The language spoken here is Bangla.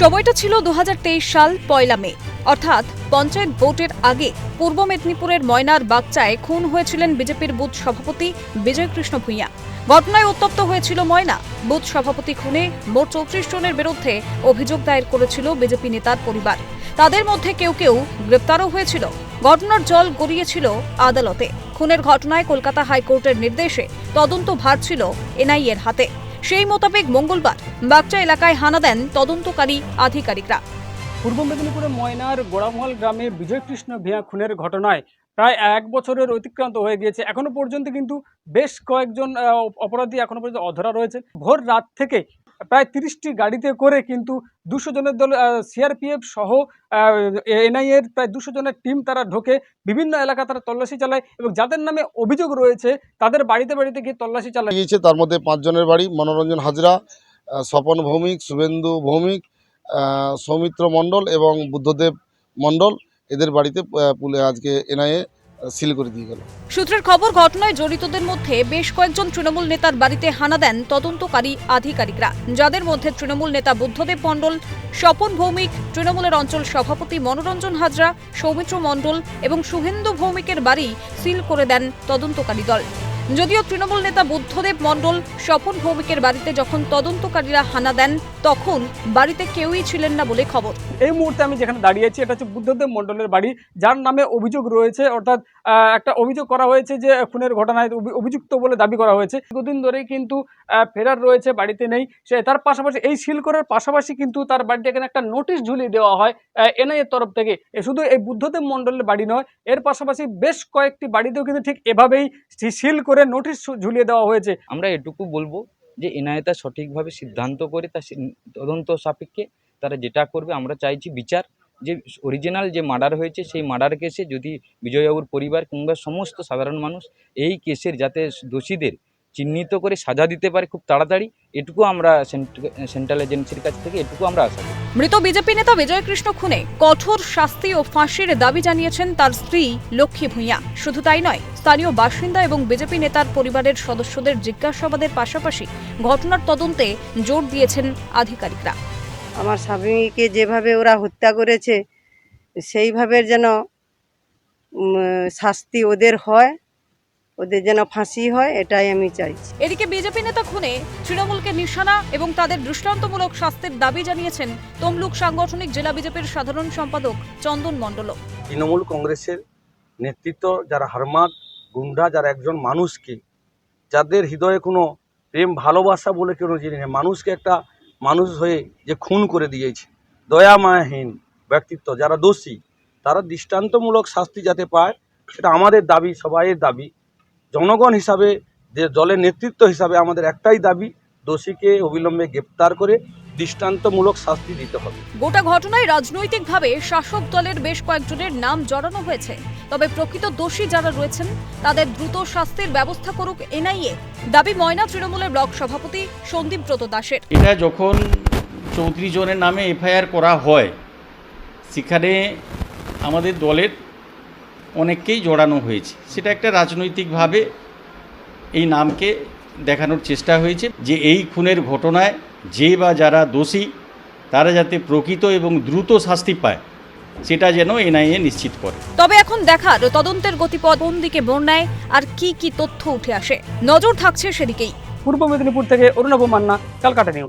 সময়টা ছিল দু হাজার তেইশ সাল পয়লা মে। অর্থাৎ পঞ্চায়েত ভোটের আগে পূর্ব মেদিনীপুরের ময়নার বাগচায় খুন হয়েছিলেন বিজেপির বুথ সভাপতি বিজয় কৃষ্ণ ভূঁইয়া। ঘটনায় উত্তপ্ত হয়েছিল ময়না। বুথ সভাপতি খুনে মোট চৌত্রিশ জনের বিরুদ্ধে অভিযোগ দায়ের করেছিল বিজেপি নেতার পরিবার। তাদের মধ্যে কেউ কেউ গ্রেপ্তারও হয়েছিল। ঘটনার জল গড়িয়েছিল আদালতে। খুনের ঘটনায় কলকাতা হাইকোর্টের নির্দেশে তদন্ত ভার ছিল এনআইএর হাতে। সেই মোতাবেক মঙ্গলবার বাগচা এলাকায় হানা দেন তদন্তকারী আধিকারিকরা। পূর্ব মেদিনীপুরের ময়নার গোড়ামহল গ্রামে বিজয়কৃষ্ণ ভিয়া খুনের ঘটনায় প্রায় এক বছরের অতিক্রান্ত হয়ে গিয়েছে। এখনও পর্যন্ত কিন্তু বেশ কয়েকজন অপরাধী এখনও পর্যন্ত অধরা রয়েছে। ভোর রাত থেকে প্রায় তিরিশটি গাড়িতে করে কিন্তু দুশো জনের দল সিআরপিএফ সহ এনআইএর প্রায় দুশো জনের টিম তারা ঢোকে, বিভিন্ন এলাকা তারা তল্লাশি চালায় এবং যাদের নামে অভিযোগ রয়েছে তাদের বাড়িতে বাড়িতে গিয়ে তল্লাশি চালায়। গিয়েছে, তার মধ্যে পাঁচজনের বাড়ি, মনোরঞ্জন হাজরা স্বপন ভৌমিক, শুভেন্দু ভৌমিক সৌমিত্র মণ্ডল এবং বুদ্ধদেব মণ্ডল। এদের বাড়িতে আজকে এনআইএ সিল করে দিয়ে গেল। সূত্রের খবর, ঘটনায় জড়িতদের মধ্যে বেশ কয়েকজন তৃণমূল নেতার বাড়িতে হানা দেন তদন্তকারী আধিকারিকরা। যাদের মধ্যে তৃণমূল নেতা বুদ্ধদেব মণ্ডল, স্বপন ভৌমিক, তৃণমূলের অঞ্চল সভাপতি মনোরঞ্জন হাজরা, সৌমিত্র মণ্ডল এবং শুভেন্দু ভৌমিকের বাড়ি সিল করে দেন তদন্তকারী দল। যদিও তৃণমূল নেতা বুদ্ধদেব মণ্ডল স্বপন ভৌমিকের বাড়িতে যখন তদন্তকারীরা হানা দেন, তখন বাড়িতে কেউই ছিলেন না বলে খবর। এই মুহূর্তে আমি যেখানে দাঁড়িয়ে আছি, এটা হচ্ছে বুদ্ধদেব মণ্ডলের বাড়ি। যার নামে অভিযোগ রয়েছে, অর্থাৎ একটা অভিযোগ করা হয়েছে যে, খুনের ঘটনায় অভিযুক্ত বলে দাবি করা হয়েছে। দীর্ঘদিন ধরেই কিন্তু ফেরার রয়েছে, বাড়িতে নেই। সে তার পাশাপাশি, এই সিল করার পাশাপাশি কিন্তু তার বাড়িতে এখানে একটা নোটিশ ঝুলিয়ে দেওয়া হয় এনআইএর তরফ থেকে। শুধু এই বুদ্ধদেব মণ্ডলের বাড়ি নয়, এর পাশাপাশি বেশ কয়েকটি বাড়িতেও কিন্তু ঠিক এভাবেই সিল করে নোটিশ ঝুলিয়ে দেওয়া হয়েছে। আমরা এটুকু বলব যে এনআইএ সঠিকভাবে সিদ্ধান্ত করে তার তদন্ত সাপেক্ষে তারা যেটা করবে, আমরা চাইছি বিচার। যে অরিজিনাল যে মার্ডার হয়েছে, সেই মার্ডার কেসে যদি বিজয়বাবুর পরিবার কিংবা সমস্ত সাধারণ মানুষ এই কেসের যাতে দোষীদের চিহ্নিত করে সাজা দিতে পারে খুব তাড়াতাড়ি এটুকু আমরা সেন্ট- সেন্ট্রাল এজেন্সির কাছ থেকে এটুকু আমরা আশা করি। মৃত বিজেপি নেতা বিজয় কৃষ্ণ খুনে কঠোর শাস্তি ও ফাঁসির দাবি জানিয়েছেন তার স্ত্রী লক্ষ্মী ভূঁইয়া। শুধু তাই নয় স্থানীয় বাসিন্দা এবং বিজেপি নেতার পরিবারের সদস্যদের জিজ্ঞাসাবাদের পাশাপাশি ঘটনার তদন্তে জোর দিয়েছেন আধিকারিকরা। আমার স্বামীকে যেভাবে ওরা হত্যা করেছে সেইভাবে যেন শাস্তি ওদের হয়। ওদের যেন ফাঁসি হয় এটাই আমি চাইছি। এদিকে বিজেপি নেতা খুনে তৃণমূলকে নিশানা এবং তাদের দৃষ্টান্তমূলক শাস্তির দাবি জানিয়েছেন তমলুক সাংগঠনিক জেলা বিজেপির সাধারণ সম্পাদক চন্দন মণ্ডল তৃণমূল কংগ্রেসের নেতৃত্ব যারা হারমাদ গুন্ডা যারা একজন মানুষকে যাদের হৃদয়ে কোনো প্রেম ভালোবাসা বলে কোনো জিনিস নেই মানুষকে একটা মানুষ হয়ে যে খুন করে দিয়েছে। দয়া মায়াহীন ব্যক্তিত্ব যারা দোষী তারা দৃষ্টান্তমূলক শাস্তি যাতে পায় সেটা আমাদের দাবি সবাইয়ের দাবি। জনগণ হিসাবে যে দলের নেতৃত্ব হিসাবে আমাদের একটাই দাবি দোষীকে অবিলম্বে গ্রেপ্তার করে দৃষ্টান্তমূলক শাস্তি দিতে হবে। গোটা ঘটনায় রাজনৈতিকভাবে শাসক দলের বেশ কয়েকজনের নাম জড়ানো হয়েছে। তবে প্রকৃত দোষী যারা রয়েছেন তাদের দ্রুত শাস্তির ব্যবস্থা করুক এনআইএ। দাবি ময়না তৃণমূলের ব্লক সভাপতি সন্দীপ ব্রত দাসের। এটা যখন চৌত্রিশ জনের নামে এফআইআর করা হয় সেখানে আমাদের দলের অনেককেই জড়ানো হয়েছে। সেটা একটা রাজনৈতিকভাবে এই নামকে দেখানোর চেষ্টা হয়েছে যে এই খুনের ঘটনায় যে বা যারা দোষী তারা যাতে প্রকৃত এবং দ্রুত শাস্তি পায় সেটা যেন এনআইএ নিশ্চিত করে। তবে এখন দেখার তদন্তের গতিপথ কোন দিকে নেয় আর কি কি তথ্য উঠে আসে। নজর থাকছে সেদিকেই। পূর্ব মেদিনীপুর থেকে অরুণাভ মান্না ক্যালকাটা নিউজ